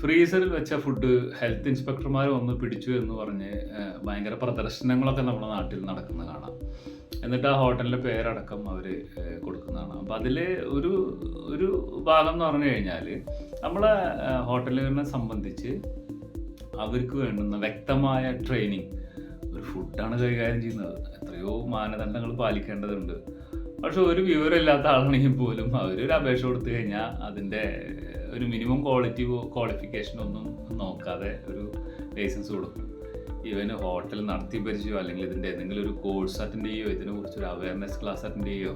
ഫ്രീസറിൽ വെച്ച food health ഇൻസ്പെക്ടർമാർ വന്ന് പിടിച്ചു എന്ന് പറഞ്ഞ് ഭയങ്കര പ്രദർശനങ്ങളൊക്കെ നമ്മുടെ നാട്ടിൽ നടക്കുന്ന കാണാം. എന്നിട്ട് ആ ഹോട്ടലിന്റെ പേരടക്കം അവർ കൊടുക്കുന്നതാണ് അപ്പോൾ അതിൽ ഒരു ഒരു ഭാഗം എന്ന് പറഞ്ഞു കഴിഞ്ഞാൽ നമ്മളെ ഹോട്ടലുകളെ സംബന്ധിച്ച് അവർക്ക് വേണ്ടുന്ന വ്യക്തമായ ട്രെയിനിങ് ഒരു ഫുഡാണ് കൈകാര്യം ചെയ്യുന്നത്. എത്രയോ മാനദണ്ഡങ്ങൾ പാലിക്കേണ്ടതുണ്ട്. പക്ഷെ ഒരു വിവരമില്ലാത്ത ആളാണെങ്കിൽ പോലും അവരൊരു അപേക്ഷ കൊടുത്തു കഴിഞ്ഞാൽ അതിന്റെ ഒരു മിനിമം ക്വാളിറ്റി ക്വാളിഫിക്കേഷൻ ഒന്നും നോക്കാതെ ഒരു ലൈസൻസ് കൊടുക്കും. ഇവന് ഹോട്ടൽ നടത്തി പരിചയമോ അല്ലെങ്കിൽ ഇതിന്റെ ഏതെങ്കിലും ഒരു കോഴ്സ് അറ്റൻഡ് ചെയ്യോ ഇതിനെക്കുറിച്ച് ഒരു അവയർനെസ് ക്ലാസ് അറ്റൻഡ് ചെയ്യോ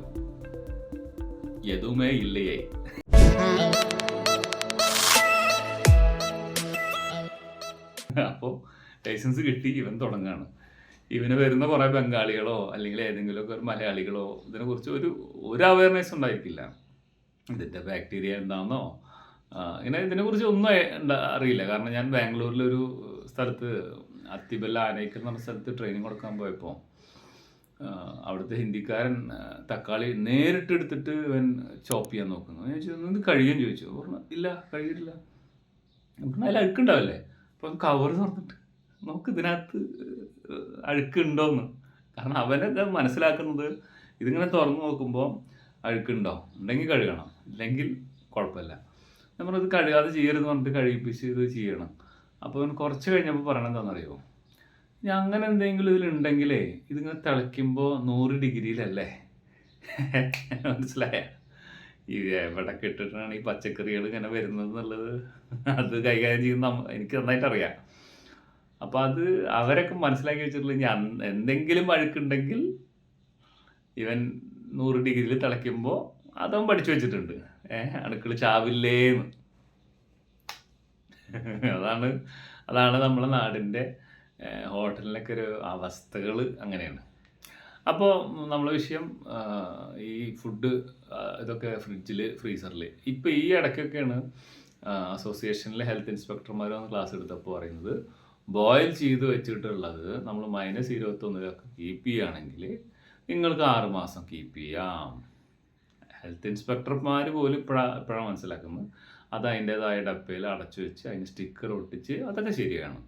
എതുമേ ഇല്ലയേ. അപ്പോൾ ലൈസൻസ് കിട്ടി ഇവൻ തുടങ്ങാണ്. ഇവന് വരുന്ന കുറേ ബംഗാളികളോ അല്ലെങ്കിൽ ഏതെങ്കിലുമൊക്കെ ഒരു മലയാളികളോ ഇതിനെക്കുറിച്ച് ഒരു ഒരു അവയർനെസ് ഉണ്ടായിരിക്കില്ല. ഇതിന്റെ ബാക്ടീരിയ എന്താണെന്നോ ഇങ്ങനെ ഇതിനെക്കുറിച്ച് ഒന്നും അറിയില്ല. കാരണം ഞാൻ ബാംഗ്ലൂരിലൊരു സ്ഥലത്ത് അത്തിബല്ല ആനയ്ക്കൽ എന്ന സ്ഥലത്ത് ട്രെയിനിങ് കൊടുക്കാൻ പോയപ്പോൾ അവിടുത്തെ ഹിന്ദിക്കാരൻ തക്കാളി നേരിട്ട് എടുത്തിട്ട് ഇവൻ ചോപ്പ് ചെയ്യാൻ നോക്കുന്നു. ഞാൻ ചോദിച്ചു ഇത് കഴിയും ചോദിച്ചു. പറഞ്ഞു ഇല്ല കഴിയില്ല നമുക്ക് അതിൽ അഴുക്കുണ്ടാവില്ലേ? അപ്പം കവർ തുറന്നിട്ട് നമുക്ക് ഇതിനകത്ത് അഴുക്കുണ്ടോന്ന്. കാരണം അവനൊക്കെ മനസ്സിലാക്കുന്നത് ഇതിങ്ങനെ തുറന്നു നോക്കുമ്പോൾ അഴുക്കുണ്ടോ? ഉണ്ടെങ്കിൽ കഴുകണം. ഇല്ലെങ്കിൽ കുഴപ്പമില്ല. നമ്മളിത് കഴുകാതെ ചെയ്യരുത് പറഞ്ഞിട്ട് കഴുകിപ്പിച്ച് ഇത് ചെയ്യണം. അപ്പോൾ കുറച്ച് കഴിഞ്ഞപ്പോൾ പറയണത് എന്താണെന്നറിയോ? ഞാൻ അങ്ങനെ എന്തെങ്കിലും ഇതിലുണ്ടെങ്കിലേ ഇതിങ്ങനെ തിളയ്ക്കുമ്പോൾ നൂറ് ഡിഗ്രിയിലല്ലേ? മനസ്സിലായ? ഈ എവിടെ കെട്ടിട്ടാണ് ഈ പച്ചക്കറികൾ ഇങ്ങനെ വരുന്നത് എന്നുള്ളത് അത് കൈകാര്യം ചെയ്യുന്ന എനിക്ക് നന്നായിട്ട് അറിയാം. അപ്പം അത് അവരൊക്കെ മനസ്സിലാക്കി വെച്ചിട്ടുള്ള ഞാൻ എന്തെങ്കിലും വഴുക്കുണ്ടെങ്കിൽ ഇവൻ നൂറ് ഡിഗ്രിയിൽ തിളയ്ക്കുമ്പോൾ അതവൻ പഠിച്ചു വെച്ചിട്ടുണ്ട്. ഏഹ് അടുക്കള ചാവില്ലേന്ന്. അതാണ് അതാണ് നമ്മളെ നാടിന്റെ ഹോട്ടലിലൊക്കെ ഒരു അവസ്ഥകൾ അങ്ങനെയാണ്. അപ്പോൾ നമ്മളെ വിഷയം ഈ ഫുഡ് ഇതൊക്കെ ഫ്രിഡ്ജിൽ ഫ്രീസറിൽ ഇപ്പോൾ ഈ ഇടയ്ക്കൊക്കെയാണ് അസോസിയേഷനിലെ ഹെൽത്ത് ഇൻസ്പെക്ടർമാർ വന്ന് ക്ലാസ് എടുത്തപ്പോൾ പറയുന്നത് ബോയിൽ ചെയ്ത് വെച്ചിട്ടുള്ളത് നമ്മൾ മൈനസ് ഇരുപത്തൊന്നിലൊക്കെ കീപ്പ് ചെയ്യുകയാണെങ്കിൽ നിങ്ങൾക്ക് ആറ് മാസം കീപ്പ് ചെയ്യാം. ഹെൽത്ത് ഇൻസ്പെക്ടർമാർ പോലും ഇപ്പോഴാണ് ഇപ്പോഴാണ് മനസ്സിലാക്കുന്നത്. അത് അതിന്റേതായ ഡപ്പയിൽ അടച്ചു വെച്ച് അതിന് സ്റ്റിക്കർ ഒട്ടിച്ച് അതൊക്കെ ശരിയാണ്.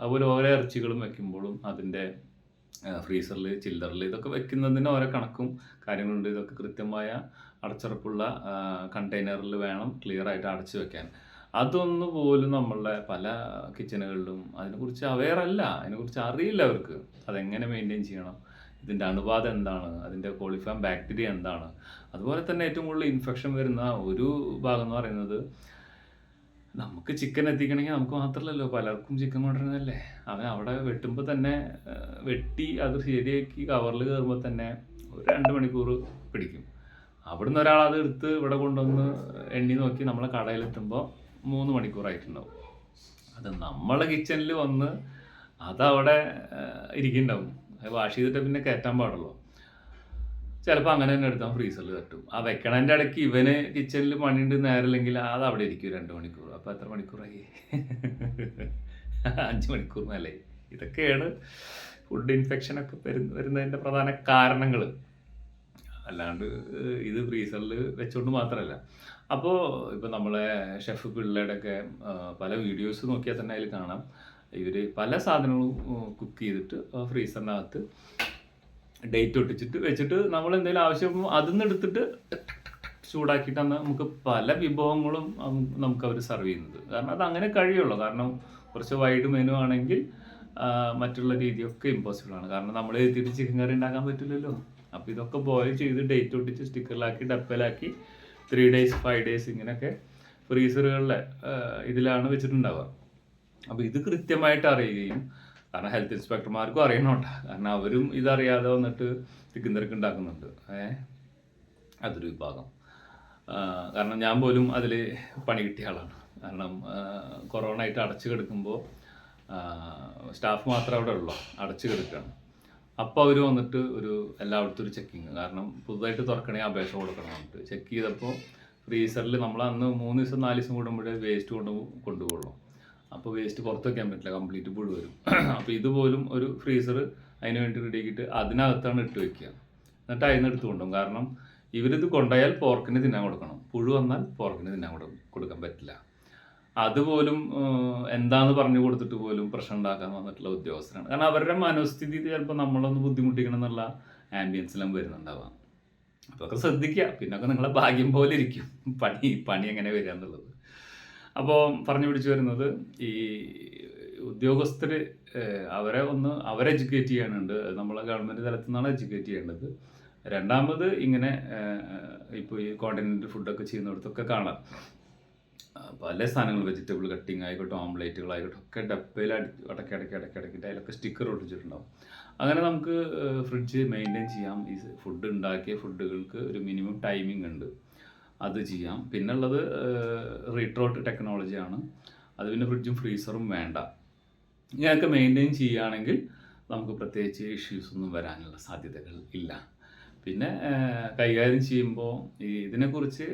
അതുപോലെ ഓരോ ഇറച്ചികളും വെക്കുമ്പോഴും അതിന്റെ ഫ്രീസറിൽ ചില്ലറിൽ ഇതൊക്കെ വെക്കുന്നതിന് ഓരോ കണക്കും കാര്യങ്ങളുണ്ട്. ഇതൊക്കെ കൃത്യമായ അടച്ചുറപ്പുള്ള കണ്ടെയ്നറിൽ വേണം ക്ലിയർ ആയിട്ട് അടച്ചു വെക്കാൻ. അതൊന്നും പോലും നമ്മളുടെ പല കിച്ചണുകളിലും അതിനെക്കുറിച്ച് അവയറല്ല. അതിനെക്കുറിച്ച് അറിയില്ല അവർക്ക്. അതെങ്ങനെ മെയിന്റെയിൻ ചെയ്യണം? ഇതിന്റെ അണുബാധ എന്താണ്? അതിന്റെ കോളിഫാം ബാക്ടീരിയ എന്താണ്? അതുപോലെ തന്നെ ഏറ്റവും കൂടുതൽ ഇൻഫെക്ഷൻ വരുന്ന ഒരു ഭാഗം എന്ന് പറയുന്നത് നമുക്ക് ചിക്കൻ എത്തിക്കണമെങ്കിൽ നമുക്ക് മാത്രമല്ലല്ലോ പലർക്കും ചിക്കൻ കൊണ്ടുവരുന്നതല്ലേ? അവൻ അവിടെ വെട്ടുമ്പോൾ തന്നെ വെട്ടി അത് ശരിയാക്കി കവറിൽ കയറുമ്പോൾ തന്നെ ഒരു രണ്ട് മണിക്കൂർ പിടിക്കും. അവിടുന്ന് ഒരാൾ അത് എടുത്ത് ഇവിടെ കൊണ്ടുവന്ന് എണ്ണി നോക്കി നമ്മളെ കടയിലെത്തുമ്പോൾ മൂന്ന് മണിക്കൂറായിട്ടുണ്ടാവും. അത് നമ്മളെ കിച്ചണിൽ വന്ന് അതവിടെ ഇരിക്കുന്നുണ്ടാവും അത് വാഷ് ചെയ്തിട്ട് പിന്നെ കയറ്റാൻ പാടുള്ളൂ. ചിലപ്പോൾ അങ്ങനെ തന്നെ എടുത്താൽ ഫ്രീസറിൽ തട്ടും. ആ വെക്കണതിന്റെ ഇടയ്ക്ക് ഇവന് കിച്ചണിൽ പണിയുണ്ട് നേരമില്ലെങ്കിൽ അത് അവിടെ ഇരിക്കും രണ്ട് മണിക്കൂർ. അപ്പോൾ എത്ര മണിക്കൂറായി? അഞ്ച് മണിക്കൂർ മേലെ. ഇതൊക്കെയാണ് ഫുഡ് ഇൻഫെക്ഷനൊക്കെ വരുന്ന വരുന്നതിന്റെ പ്രധാന കാരണങ്ങൾ അല്ലാണ്ട് ഇത് ഫ്രീസറിൽ വെച്ചുകൊണ്ട് മാത്രമല്ല അപ്പോൾ ഇപ്പോൾ നമ്മളെ ഷെഫ് പിള്ളേരുടെയൊക്കെ പല വീഡിയോസ് നോക്കിയാൽ തന്നെ അതിൽ കാണാം. ഇവർ പല സാധനങ്ങളും കുക്ക് ചെയ്തിട്ട് ഫ്രീസറിനകത്ത് ഡേറ്റ് ഒട്ടിച്ചിട്ട് വെച്ചിട്ട് നമ്മൾ എന്തെങ്കിലും ആവശ്യം അതിൽ നിന്ന് എടുത്തിട്ട് ചൂടാക്കിയിട്ടാണ് നമുക്ക് പല വിഭവങ്ങളും നമുക്ക് അവർ സെർവ് ചെയ്യുന്നത്. കാരണം അത് അങ്ങനെ കഴിയുള്ളൂ. കാരണം കുറച്ച് വൈഡ് മെനു ആണെങ്കിൽ മറ്റുള്ള രീതിയൊക്കെ ഇമ്പോസിബിൾ ആണ്. കാരണം നമ്മൾ എത്തിയിട്ട് ചിക്കൻ കറി ഉണ്ടാക്കാൻ പറ്റില്ലല്ലോ. അപ്പോൾ ഇതൊക്കെ ബോയിൽ ചെയ്ത് ഡേറ്റ് ഒട്ടിച്ച് സ്റ്റിക്കറിലാക്കി ഡപ്പയിലാക്കി ത്രീ ഡേയ്സ് ഫൈവ് ഡേയ്സ് ഇങ്ങനെയൊക്കെ ഫ്രീസറുകളിലെ ഇതിലാണ് വെച്ചിട്ടുണ്ടാവുക. അപ്പോൾ ഇത് കൃത്യമായിട്ട് അറിയുകയും കാരണം ഹെൽത്ത് ഇൻസ്പെക്ടർമാർക്കും അറിയണോട്ട കാരണം അവരും ഇതറിയാതെ വന്നിട്ട് ചിക്കൻ തിരക്ക് ഉണ്ടാക്കുന്നുണ്ട്. ഏ? അതൊരു വിഭാഗം. കാരണം ഞാൻ പോലും അതിൽ പണി കിട്ടിയ ആളാണ്. കാരണം കൊറോണ ആയിട്ട് അടച്ചു കിടക്കുമ്പോൾ സ്റ്റാഫ് മാത്രമേ അവിടെ ഉള്ളൂ? അടച്ചു കിടക്കുകയാണ് അപ്പോൾ അവർ വന്നിട്ട് ഒരു എല്ലായിടത്തും ഒരു ചെക്കിങ് കാരണം പുതുതായിട്ട് തുറക്കണേ അപേക്ഷ കൊടുക്കണം ചെക്ക് ചെയ്തപ്പോൾ ഫ്രീസറിൽ നമ്മൾ അന്ന് മൂന്ന് ദിവസം നാല് ദിവസം കൂടുമ്പോഴേ വേസ്റ്റ് കൊണ്ട് കൊണ്ടുപോകുള്ളൂ. അപ്പോൾ വേസ്റ്റ് പുറത്ത് വയ്ക്കാൻ പറ്റില്ല കംപ്ലീറ്റ് പുഴു വരും. അപ്പോൾ ഇതുപോലും ഒരു ഫ്രീസർ അതിന് വേണ്ടി റെഡിയാക്കിയിട്ട് അതിനകത്താണ് ഇട്ട് വെക്കുക. എന്നിട്ട് അതിന് എടുത്ത് കൊണ്ടുപോകും. കാരണം ഇവരിത് കൊണ്ടുപോയാൽ പോർക്കിന് തിന്നാൻ കൊടുക്കണം. പുഴു വന്നാൽ പോർക്കിന് തിന്നാൻ കൊടു കൊടുക്കാൻ പറ്റില്ല. അതുപോലും എന്താന്ന് പറഞ്ഞു കൊടുത്തിട്ട് പോലും പ്രശ്നം ഉണ്ടാക്കാൻ വന്നിട്ടുള്ള ഉദ്യോഗസ്ഥരാണ്. കാരണം അവരുടെ മനോസ്ഥിതി ചിലപ്പോൾ നമ്മളൊന്ന് ബുദ്ധിമുട്ടിക്കണം എന്നുള്ള ആംബിയൻസിലും വരുന്നുണ്ടാവാം. ഒക്കെ ശ്രദ്ധിക്കുക. പിന്നൊക്കെ നിങ്ങളെ ഭാഗ്യം പോലെ ഇരിക്കും. പണി പണി എങ്ങനെ വരിക എന്നുള്ളത്. അപ്പോൾ പറഞ്ഞു പിടിച്ചു വരുന്നത് ഈ ഉദ്യോഗസ്ഥർ അവരെ ഒന്ന് അവരെ എഡ്യൂക്കേറ്റ് ചെയ്യാനുണ്ട്. അത് നമ്മളെ ഗവൺമെന്റ് തലത്തിൽ നിന്നാണ് എഡ്യൂക്കേറ്റ് ചെയ്യേണ്ടത്. രണ്ടാമത് ഇങ്ങനെ ഇപ്പോൾ ഈ കോണ്ടിനെന്റ് ഫുഡൊക്കെ ചെയ്യുന്നിടത്തൊക്കെ കാണാം. പല സാധനങ്ങൾ വെജിറ്റബിൾ കട്ടിങ് ആയിക്കോട്ടെ ഓംലേറ്റുകളായിക്കോട്ടെ ഒക്കെ ഡപ്പയിൽ അടി അടക്കി അടക്കി അടക്കി അടക്കിയിട്ട് അതിലൊക്കെ സ്റ്റിക്കർ ഒട്ടിച്ചിട്ടുണ്ടാവും. അങ്ങനെ നമുക്ക് ഫ്രിഡ്ജ് മെയിന്റെയിൻ ചെയ്യാം. ഈ ഫുഡ് ഉണ്ടാക്കിയ ഫുഡുകൾക്ക് ഒരു മിനിമം ടൈമിംഗ് ഉണ്ട്. അത് ചെയ്യാം. പിന്നുള്ളത് റീട്രോട്ട് ടെക്നോളജിയാണ് അത് പിന്നെ ഫ്രിഡ്ജും ഫ്രീസറും വേണ്ട. ഇങ്ങനെയൊക്കെ മെയിന്റെയിൻ ചെയ്യുകയാണെങ്കിൽ നമുക്ക് പ്രത്യേകിച്ച് ഇഷ്യൂസ് ഒന്നും വരാനുള്ള സാധ്യതകൾ ഇല്ല. പിന്നെ കൈകാര്യം ചെയ്യുമ്പോൾ ഈ ഇതിനെക്കുറിച്ച്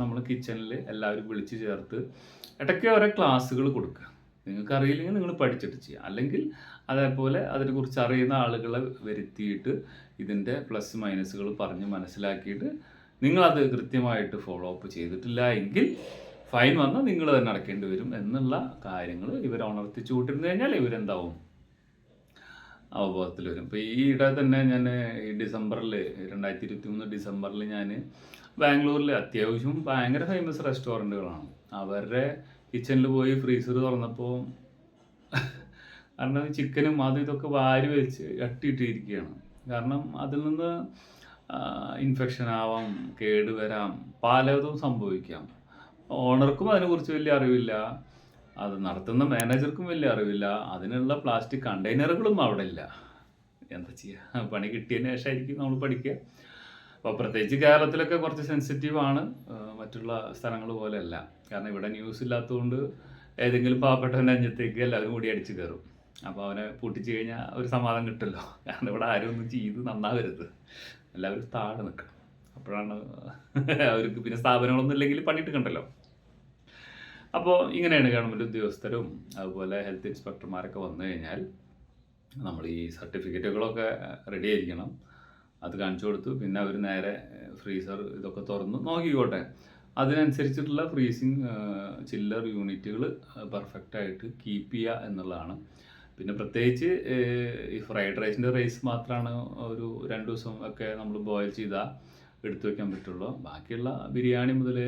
നമ്മൾ കിച്ചണിൽ എല്ലാവരും വിളിച്ച് ചേർത്ത് ഇടയ്ക്ക് ഓരോ ക്ലാസ്സുകൾ കൊടുക്കുക. നിങ്ങൾക്ക് അറിയില്ലെങ്കിൽ നിങ്ങൾ പഠിച്ചിട്ട് ചെയ്യുക. അല്ലെങ്കിൽ അതേപോലെ അതിനെക്കുറിച്ച് അറിയുന്ന ആളുകളെ വരുത്തിയിട്ട് ഇതിന്റെ പ്ലസ് മൈനസുകൾ പറഞ്ഞ് മനസ്സിലാക്കിയിട്ട് നിങ്ങളത് കൃത്യമായിട്ട് ഫോളോ അപ്പ് ചെയ്തിട്ടില്ല എങ്കിൽ ഫൈൻ വന്നാൽ നിങ്ങൾ തന്നെ അടക്കേണ്ടി വരും എന്നുള്ള കാര്യങ്ങൾ ഇവർ ഉണർത്തിച്ചു വിട്ടിരുന്നു കഴിഞ്ഞാൽ ഇവരെന്താവും? അവബോധത്തിൽ വരും. ഇപ്പോൾ ഇട തന്നെ ഞാൻ ഈ ഡിസംബറിൽ രണ്ടായിരത്തി ഇരുപത്തി മൂന്ന് ഡിസംബറിൽ ഞാൻ ബാംഗ്ലൂരിൽ അത്യാവശ്യം ഭയങ്കര ഫേമസ് റെസ്റ്റോറന്റുകളാണ് അവരുടെ കിച്ചണിൽ പോയി ഫ്രീസർ തുറന്നപ്പോൾ കാരണം ചിക്കനും അതും ഇതൊക്കെ വാരി വെച്ച് അട്ടിയിട്ടിരിക്കുകയാണ്. കാരണം അതിൽ നിന്ന് ഇൻഫെക്ഷൻ ആവാം കേടുവരാം പലതും സംഭവിക്കാം. ഓണർക്കും അതിനെക്കുറിച്ച് വലിയ അറിവില്ല. അത് നടത്തുന്ന മാനേജർക്കും വലിയ അറിവില്ല. അതിനുള്ള പ്ലാസ്റ്റിക് കണ്ടെയ്നറുകളും അവിടെ ഇല്ല എന്താ ചെയ്യുക പണി കിട്ടിയതിന് ശേഷമായിരിക്കും നമ്മൾ പഠിക്കുക. അപ്പോൾ പ്രത്യേകിച്ച് കേരളത്തിലൊക്കെ കുറച്ച് സെൻസിറ്റീവ് ആണ്. മറ്റുള്ള സ്ഥലങ്ങൾ പോലെയല്ല. കാരണം ഇവിടെ ന്യൂസ് ഇല്ലാത്തതുകൊണ്ട് ഏതെങ്കിലും പാവപ്പെട്ടവന്റെ അഞ്ചത്തേക്ക് എല്ലാവരും കൂടി അടിച്ചു കയറും. അപ്പോൾ അവനെ പൂട്ടിച്ച് കഴിഞ്ഞാൽ ഒരു സമാധാനം കിട്ടുമല്ലോ. കാരണം ഇവിടെ ആരും ഒന്നും ചെയ്ത് നന്നാവരുത്. എല്ലാവരും താഴെ നിൽക്കണം അപ്പോഴാണ് അവർക്ക് പിന്നെ സ്ഥാപനങ്ങളൊന്നും ഇല്ലെങ്കിൽ പണിയിട്ട് കണ്ടല്ലോ അപ്പോൾ ഇങ്ങനെയാണ് ഗവൺമെന്റ് ഉദ്യോഗസ്ഥരും അതുപോലെ ഹെൽത്ത് ഇൻസ്പെക്ടർമാരൊക്കെ വന്നു കഴിഞ്ഞാൽ നമ്മൾ ഈ സർട്ടിഫിക്കറ്റുകളൊക്കെ റെഡി ആയിരിക്കണം. അത് കാണിച്ചു കൊടുത്തു. പിന്നെ അവർ നേരെ ഫ്രീസർ ഇതൊക്കെ തുറന്ന് നോക്കിക്കോട്ടെ. അതിനനുസരിച്ചിട്ടുള്ള ഫ്രീസിങ് ചില്ലർ യൂണിറ്റുകൾ പെർഫെക്റ്റായിട്ട് കീപ്പ് ചെയ്യുക എന്നുള്ളതാണ് പിന്നെ പ്രത്യേകിച്ച് ഈ ഫ്രൈഡ് റൈസിന്റെ റൈസ് മാത്രമാണ് ഒരു രണ്ട് ദിവസം ഒക്കെ നമ്മൾ ബോയിൽ ചെയ്താൽ എടുത്തു വെക്കാൻ പറ്റുള്ളൂ. ബാക്കിയുള്ള ബിരിയാണി മുതൽ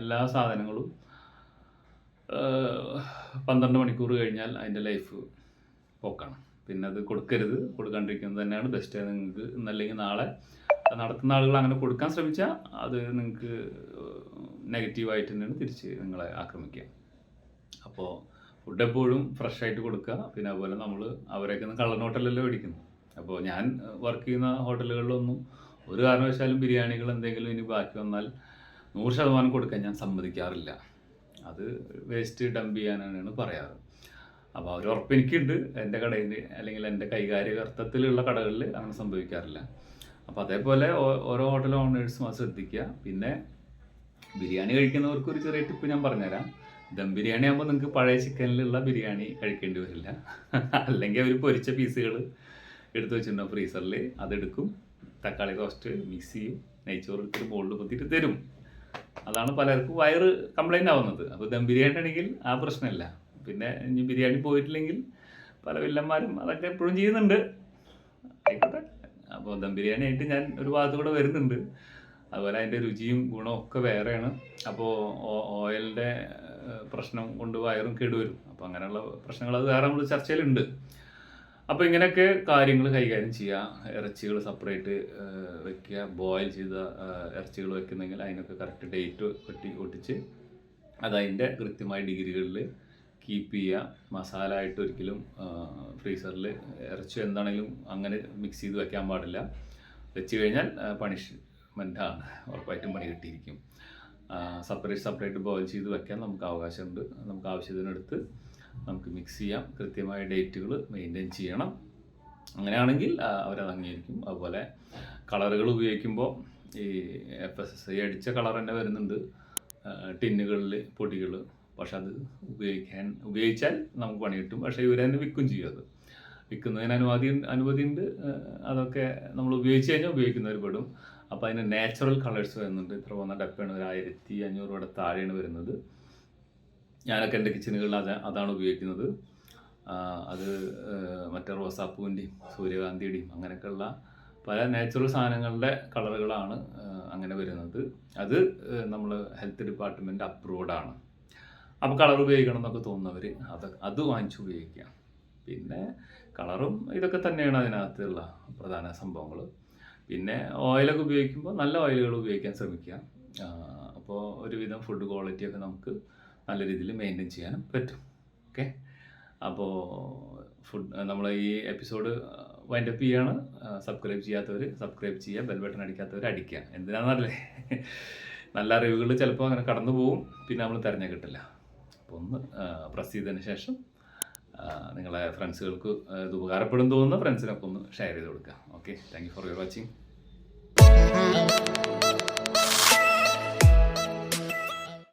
എല്ലാ സാധനങ്ങളും പന്ത്രണ്ട് മണിക്കൂർ കഴിഞ്ഞാൽ അതിന്റെ ലൈഫ് പോക്കാണ്. പിന്നെ അത് കൊടുക്കരുത്. കൊടുക്കാണ്ടിരിക്കുന്നത് തന്നെയാണ് ബെസ്റ്റ് നിങ്ങൾക്ക് ഇന്നല്ലെങ്കിൽ നാളെ നടത്തുന്ന ആളുകൾ അങ്ങനെ കൊടുക്കാൻ ശ്രമിച്ചാൽ അത് നിങ്ങൾക്ക് നെഗറ്റീവായിട്ട് തന്നെയാണ് തിരിച്ച് നിങ്ങളെ ആക്രമിക്കുക. അപ്പോൾ ഫുഡ് എപ്പോഴും ഫ്രഷ് ആയിട്ട് കൊടുക്കുക. പിന്നെ അതുപോലെ നമ്മൾ അവരൊക്കെ ഒന്ന് കള്ളനോട്ടല്ലല്ലോ മേടിക്കുന്നു അപ്പോൾ ഞാൻ വർക്ക് ചെയ്യുന്ന ഹോട്ടലുകളിലൊന്നും ഒരു കാരണവശാലും ബിരിയാണികൾ എന്തെങ്കിലും ഇനി ബാക്കി വന്നാൽ നൂറ് ശതമാനം കൊടുക്കാൻ ഞാൻ സമ്മതിക്കാറില്ല. അത് വേസ്റ്റ് ഡംപ് ചെയ്യാനാണ് പറയാറ്. അപ്പോൾ അവർ ഉറപ്പ് എനിക്കുണ്ട് എന്റെ കടയിൽ അല്ലെങ്കിൽ എന്റെ കൈകാര്യകർത്തത്തിലുള്ള കടകളിൽ അങ്ങനെ സംഭവിക്കാറില്ല. അപ്പോൾ അതേപോലെ ഓരോ ഹോട്ടൽ ഓണേഴ്സും അത് ശ്രദ്ധിക്കുക. പിന്നെ ബിരിയാണി കഴിക്കുന്നവർക്ക് ഒരു ചെറിയ ടിപ്പ് ഞാൻ പറഞ്ഞുതരാം. ദം ബിരിയാണി ആകുമ്പോൾ നിങ്ങൾക്ക് പഴയ ചിക്കനിലുള്ള ബിരിയാണി കഴിക്കേണ്ടി വരില്ല. അല്ലെങ്കിൽ അവർ പൊരിച്ച പീസുകൾ എടുത്തു വെച്ചിട്ടുണ്ടാവും ഫ്രീസറിൽ അതെടുക്കും. തക്കാളി റോസ്റ്റ് മിക്സ് ചെയ്യും. നെയ്ച്ചോറ് എടുത്തിട്ട് ബോളിൽ കുത്തിയിട്ട് തരും. അതാണ് പലർക്കും വയറ് കംപ്ലൈന്റ് ആവുന്നത്. അപ്പോൾ ദം ബിരിയാണി ആണെങ്കിൽ ആ പ്രശ്നമില്ല. പിന്നെ ഇനി ബിരിയാണി പോയിട്ടില്ലെങ്കിൽ പല വില്ലന്മാരും അതൊക്കെ എപ്പോഴും ചെയ്യുന്നുണ്ട്. ആയിക്കോട്ടെ. അപ്പോൾ ദം ബിരിയാണി ആയിട്ട് ഞാൻ ഒരു ഭാഗത്ത് കൂടെ വരുന്നുണ്ട്. അതുപോലെ അതിന്റെ രുചിയും ഗുണവും ഒക്കെ വേറെയാണ്. അപ്പോൾ ഓയിലിന്റെ പ്രശ്നം കൊണ്ട് വയറും കേടുവരും. അപ്പോൾ അങ്ങനെയുള്ള പ്രശ്നങ്ങൾ അത് വേറെ നമ്മൾ ചർച്ചയിലുണ്ട്. അപ്പോൾ ഇങ്ങനെയൊക്കെ കാര്യങ്ങൾ കൈകാര്യം ചെയ്യുക ഇറച്ചികൾ സെപ്പറേറ്റ് വെക്കുക ബോയിൽ ചെയ്ത ഇറച്ചികൾ വെക്കുന്നെങ്കിൽ അതിനൊക്കെ കറക്റ്റ് ഡേറ്റ് ഒട്ടി ഒട്ടിച്ച് അതതിന്റെ കൃത്യമായ ഡിഗ്രികളിൽ കീപ്പ് ചെയ്യുക. മസാല ആയിട്ട് ഒരിക്കലും ഫ്രീസറിൽ ഇറച്ചി എന്താണെങ്കിലും അങ്ങനെ മിക്സ് ചെയ്ത് വെക്കാൻ പാടില്ല. വെച്ച് കഴിഞ്ഞാൽ പണിഷ്മെന്റ് ആണ് ഉറപ്പായിട്ടും പണി കിട്ടിയിരിക്കും. സെപ്പറേറ്റ് സെപ്പറേറ്റ് ബോയിൽ ചെയ്ത് വെക്കാൻ നമുക്ക് അവകാശമുണ്ട്. നമുക്ക് ആവശ്യത്തിനെടുത്ത് നമുക്ക് മിക്സ് ചെയ്യാം. കൃത്യമായ ഡേറ്റുകൾ മെയിന്റെയിൻ ചെയ്യണം. അങ്ങനെയാണെങ്കിൽ അവരത് അംഗീകരിക്കും. അതുപോലെ കളറുകൾ ഉപയോഗിക്കുമ്പോൾ ഈ എഫ് എസ് എസ് ഐ അടിച്ച കളർ തന്നെ വരുന്നുണ്ട്. ടിന്നുകളിൽ പൊടികൾ പക്ഷെ അത് ഉപയോഗിക്കാൻ ഉപയോഗിച്ചാൽ നമുക്ക് പണി കിട്ടും. പക്ഷേ ഇവർ തന്നെ വിൽക്കും ചെയ്യും അത്. വിൽക്കുന്നതിന് അനുമതി അനുമതിയുണ്ട് അതൊക്കെ നമ്മൾ ഉപയോഗിച്ച് കഴിഞ്ഞാൽ ഉപയോഗിക്കുന്നവർ പെടും. അപ്പോൾ അതിന് നാച്ചുറൽ കളേഴ്സ് വരുന്നുണ്ട്. ഇത്ര വന്ന ഡപ്പയാണ് ഒരു ആയിരത്തി അഞ്ഞൂറ് രൂപയുടെ താഴെയാണ് വരുന്നത്. ഞാനൊക്കെ എന്റെ കിച്ചണുകളിൽ അത് അതാണ് ഉപയോഗിക്കുന്നത്. അത് മറ്റേ റോസാപ്പൂവിന്റെയും സൂര്യകാന്തിയുടെയും അങ്ങനെയൊക്കെയുള്ള പല നാച്ചുറൽ സാധനങ്ങളുടെ കളറുകളാണ് അങ്ങനെ വരുന്നത്. അത് നമ്മൾ ഹെൽത്ത് ഡിപ്പാർട്ട്മെന്റ് അപ്രൂവ്ഡ് ആണ്. അപ്പോൾ കളർ ഉപയോഗിക്കണം എന്നൊക്കെ തോന്നുന്നവർ അത് അത് വാങ്ങിച്ച് ഉപയോഗിക്കുക പിന്നെ കളറും ഇതൊക്കെ തന്നെയാണ് അതിനകത്തുള്ള പ്രധാന സംഭവങ്ങൾ പിന്നെ ഓയിലൊക്കെ ഉപയോഗിക്കുമ്പോൾ നല്ല ഓയിലുകൾ ഉപയോഗിക്കാൻ ശ്രമിക്കുക. അപ്പോൾ ഒരുവിധം ഫുഡ് ക്വാളിറ്റി ഒക്കെ നമുക്ക് നല്ല രീതിയിൽ മെയിന്റെയിൻ ചെയ്യാനും പറ്റും. ഓക്കെ അപ്പോൾ ഫുഡ് നമ്മൾ ഈ എപ്പിസോഡ് വൈൻഡപ്പ് ചെയ്യാണ്. സബ്സ്ക്രൈബ് ചെയ്യാത്തവർ സബ്സ്ക്രൈബ് ചെയ്യുക. ബെൽ ബട്ടൺ അടിക്കാത്തവർ അടിക്കുക. എന്തിനാണെന്നല്ലേ നല്ല അറിവുകൾ ചിലപ്പോൾ അങ്ങനെ കടന്നു പോകും പിന്നെ നമ്മൾ തിരഞ്ഞു കിട്ടില്ല അപ്പോൾ ഒന്ന് പ്രസ് ചെയ്തതിന് ശേഷം നിങ്ങളെ ഫ്രണ്ട്സുകൾക്ക് ഇത് ഉപകാരപ്പെടും തോന്നുന്ന ഫ്രണ്ട്സിനൊക്കെ ഒന്ന് ഷെയർ ചെയ്ത് കൊടുക്കുക. Okay thank you for your watching